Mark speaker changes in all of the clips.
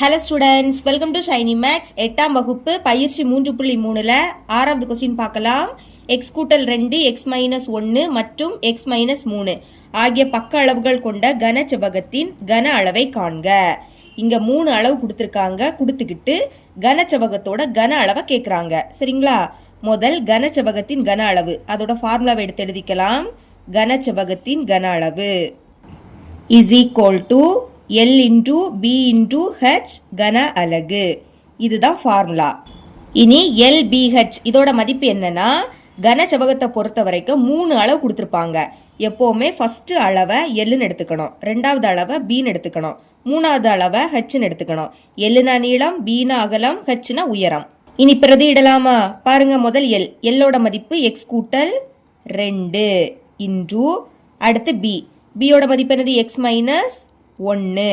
Speaker 1: Hello students welcome to Shiny Maths எட்டாம் வகுப்பு பயிற்சி மூன்று புள்ளி மூணில் ஆறாவது கொஸ்டின் பார்க்கலாம். எக்ஸ் கூட்டல் ரெண்டு எக்ஸ் மைனஸ் ஒன்று மற்றும் எக்ஸ் மைனஸ் மூணு ஆகிய பக்க அளவுகள் கொண்ட கன செவ்வகத்தின் கன அளவை காண்க. இங்கே மூணு அளவு கொடுத்துருக்காங்க. கொடுத்துக்கிட்டு கன செவ்வகத்தோட கன அளவை கேட்குறாங்க சரிங்களா? முதல் கன செவ்வகத்தின் கன அளவு. அதோட ஃபார்முலாவை எடுத்து எழுதிக்கலாம். கன செவ்வகத்தின் கன அளவு is equal to L into B into H கன அலகு. இதுதான் ஃபார்முலா இனி எல் பிஹெச் இதோட மதிப்பு என்னன்னா கன செவ்வகத்தை பொறுத்த வரைக்கும் மூணு அளவு கொடுத்துருப்பாங்க. எப்போவுமே ஃபஸ்ட்டு அளவை எல்லுன்னு எடுத்துக்கணும். ரெண்டாவது அளவை பின்னு எடுத்துக்கணும். மூணாவது அளவை ஹெச்னு எடுத்துக்கணும். எல்லுனா நீளம் பீனா அகலம் ஹெச்னா உயரம். இனி பிரதியிடலாமா பாருங்க முதல் எல் எல்லோட மதிப்பு எக்ஸ் கூட்டல் ரெண்டு இன்டூ அடுத்து பி பியோட மதிப்பு என்னது? எக்ஸ் மைனஸ் ஒன்று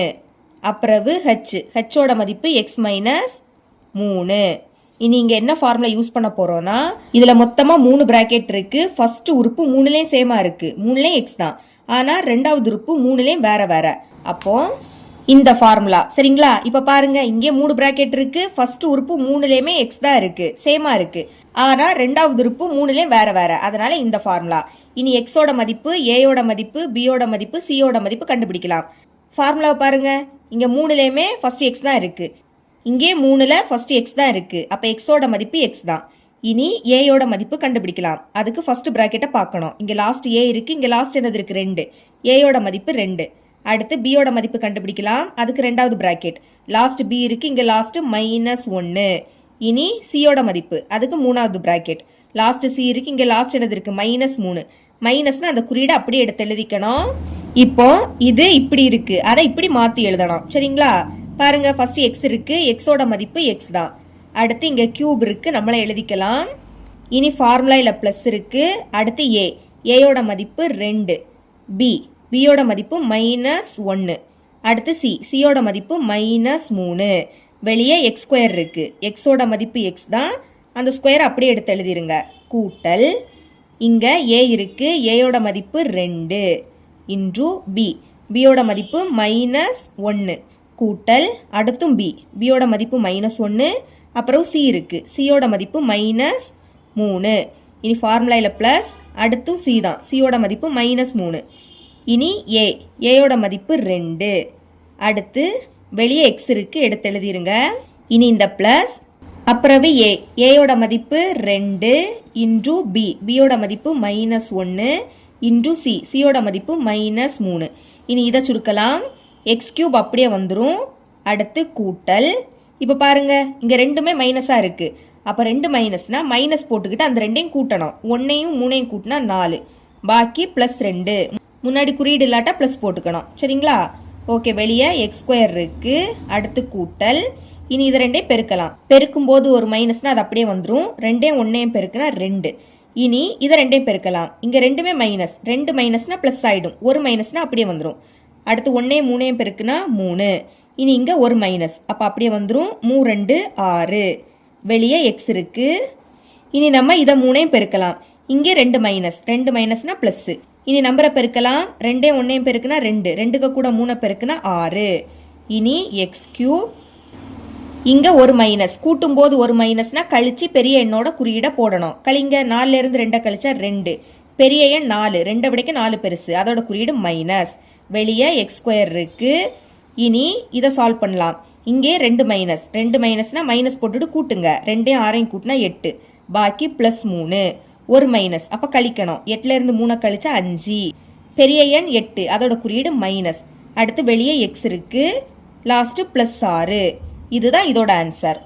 Speaker 1: அப்புறவு ஹெச் ஹச்சோட மதிப்பு எக்ஸ் மைனஸ் மூணு. இனி இங்கே என்ன ஃபார்முலா யூஸ் பண்ண போகிறோன்னா இதில் மொத்தமாக மூணு பிராக்கெட் இருக்கு. ஃபர்ஸ்ட் உறுப்பு மூணுலேயும் சேமாக இருக்கு. மூணுலேயும் எக்ஸ் தான். ஆனால் ரெண்டாவது உறுப்பு மூணுலேயும் வேற வேற. அப்போ இந்த ஃபார்முலா சரிங்களா? இப்போ பாருங்க இங்கே மூணு பிராக்கெட் இருக்கு. ஃபர்ஸ்ட் உறுப்பு மூணுலேயுமே எக்ஸ் தான் இருக்கு. சேமா இருக்கு. ஆனால் ரெண்டாவது உறுப்பு மூணுலேயும் வேற வேற. அதனால இந்த ஃபார்முலா இனி எக்ஸோட மதிப்பு ஏயோட மதிப்பு பியோட மதிப்பு சியோட மதிப்பு கண்டுபிடிக்கலாம். ஃபார்முலாவை பாருங்கள் இங்கே மூணுலேயுமே ஃபர்ஸ்ட் எக்ஸ் தான் இருக்குது இங்கே மூணில் ஃபஸ்ட்டு எக்ஸ் தான் இருக்குது அப்போ எக்ஸோட மதிப்பு எக்ஸ் தான். இனி ஏயோட மதிப்பு கண்டுபிடிக்கலாம். அதுக்கு ஃபஸ்ட்டு ப்ராக்கெட்டை பார்க்கணும். இங்கே லாஸ்ட் ஏ இருக்குது இங்கே லாஸ்ட் என்னது இருக்குது ரெண்டு. ஏயோட மதிப்பு ரெண்டு. அடுத்து பியோட மதிப்பு கண்டுபிடிக்கலாம். அதுக்கு ரெண்டாவது ப்ராக்கெட் லாஸ்ட் பி இருக்குது இங்கே லாஸ்ட்டு மைனஸ் ஒன்று இனி சியோட மதிப்பு. அதுக்கு மூணாவது ப்ராக்கெட் லாஸ்ட் சி இருக்குது இங்கே லாஸ்ட் என்னது இருக்குது மைனஸ் மூணு. மைனஸ்னு அந்த குறியீடு அப்படியே எடுத்து எழுதிக்கணும். இப்போ இது இப்படி இருக்கு. அதை இப்படி மாத்தி எழுதணும். சரிங்களா? பாருங்க ஃபர்ஸ்ட் எக்ஸ் இருக்கு. எக்ஸோட மதிப்பு எக்ஸ் தான். அடுத்து இங்க கியூப் இருக்கு. நம்மளே எழுதிக்கலாம். இனி ஃபார்முலா ப்ளஸ் இருக்கு. அடுத்து ஏ ஏயோட மதிப்பு ரெண்டு. பி பியோட மதிப்பு மைனஸ் ஒன்று அடுத்து சி சியோட மதிப்பு மைனஸ் மூணு. வெளியே எக்ஸ் ஸ்கொயர் இருக்கு. எக்ஸோட மதிப்பு எக்ஸ் தான். அந்த ஸ்கொயர் அப்படியே எடுத்து எழுதிருங்க. கூட்டல். இங்கே ஏ இருக்கு. ஏயோட மதிப்பு ரெண்டு. இன்ட்ரூ பி பியோட மதிப்பு மைனஸ் ஒன்று கூட்டல் அடுத்தும் பி பியோட மதிப்பு மைனஸ் ஒன்று அப்புறம் சி இருக்குது சியோட மதிப்பு மைனஸ் மூணு. இனி ஃபார்முலாயில் ப்ளஸ் அடுத்தும் சி தான். சியோட மதிப்பு மைனஸ் மூணு. இனி ஏ ஏயோட மதிப்பு ரெண்டு. அடுத்து வெளியே எக்ஸ் இருக்கு. எடுத்து எழுதிருங்க. இனி இந்த ப்ளஸ் அப்புறவு ஏ ஏயோட மதிப்பு ரெண்டு. இன்ட்ரூ பி பியோட மதிப்பு மைனஸ் ஒன்று இன்டூ சி சியோட மதிப்பு மைனஸ் மூணு. இனி இதை சுருக்கலாம். எக்ஸ் கியூப் அப்படியே வந்துடும் அடுத்து கூட்டல். இப்போ பாருங்க இங்கே ரெண்டுமே மைனஸாக இருக்குது அப்போ ரெண்டு மைனஸ்னால் மைனஸ் போட்டுக்கிட்டு அந்த ரெண்டையும் கூட்டணும். ஒன்றையும் மூணையும் கூட்டினா நாலு. பாக்கி ப்ளஸ் ரெண்டு. முன்னாடி குறியீடு இல்லாட்டா ப்ளஸ் போட்டுக்கணும். சரிங்களா? ஓகே வெளியே எக்ஸ் ஸ்கொயர் இருக்குது அடுத்து கூட்டல். இனி இதை ரெண்டையும் பெருக்கலாம். பெருக்கும் போது ஒரு மைனஸ்னால் அது அப்படியே வந்துடும் ரெண்டையும் ஒன்றையும் பெருக்குனா ரெண்டு. இனி இதை ரெண்டையும் பெருக்கலாம். இங்கே ரெண்டுமே மைனஸ் ரெண்டு மைனஸ்னால் ப்ளஸ் ஆகிடும் ஒரு மைனஸ்னால் அப்படியே வந்துடும் அடுத்து ஒன்றையும் மூணையும் பெருக்குனா மூணு. இனி இங்கே ஒரு மைனஸ் அப்போ அப்படியே வந்துடும் மூ ரெண்டு ஆறு. வெளியே எக்ஸ் இருக்குது இனி நம்ம இதை மூணையும் பெருக்கலாம். இங்கே ரெண்டு மைனஸ் ரெண்டு மைனஸ்னால் ப்ளஸ்ஸு இனி நம்பரை பெருக்கலாம். ரெண்டே ஒன்றையும் பெருக்குனா ரெண்டு. ரெண்டுக்கு கூட மூணை பெருக்குனா ஆறு. இனி எக்ஸ் கியூப் இங்கே ஒரு மைனஸ் கூட்டும் போது ஒரு மைனஸ்னால் கழித்து பெரிய எண்ணோட குறியீட போடணும். கழிங்க நாலுலேருந்து ரெண்டை கழிச்சா ரெண்டு. பெரிய எண் நாலு. ரெண்டை விடைக்கு நாலு பெருசு. அதோட குறியீடு மைனஸ் வெளியே எக்ஸ் ஸ்கொயர் இருக்கு. இனி இதை சால்வ் பண்ணலாம். இங்கே ரெண்டு மைனஸ் ரெண்டு மைனஸ்னால் மைனஸ் போட்டுட்டு கூட்டுங்க. ரெண்டையும் ஆறையும் கூட்டினா எட்டு. பாக்கி ப்ளஸ் மூணு. ஒரு மைனஸ் அப்போ கழிக்கணும். எட்டுலேருந்து மூணை கழிச்சா அஞ்சு. பெரிய எண் எட்டு. அதோட குறியீடு மைனஸ் அடுத்து வெளியே எக்ஸ் இருக்குது லாஸ்ட்டு ப்ளஸ் ஆறு. இதுதான் இதோட ஆன்சர்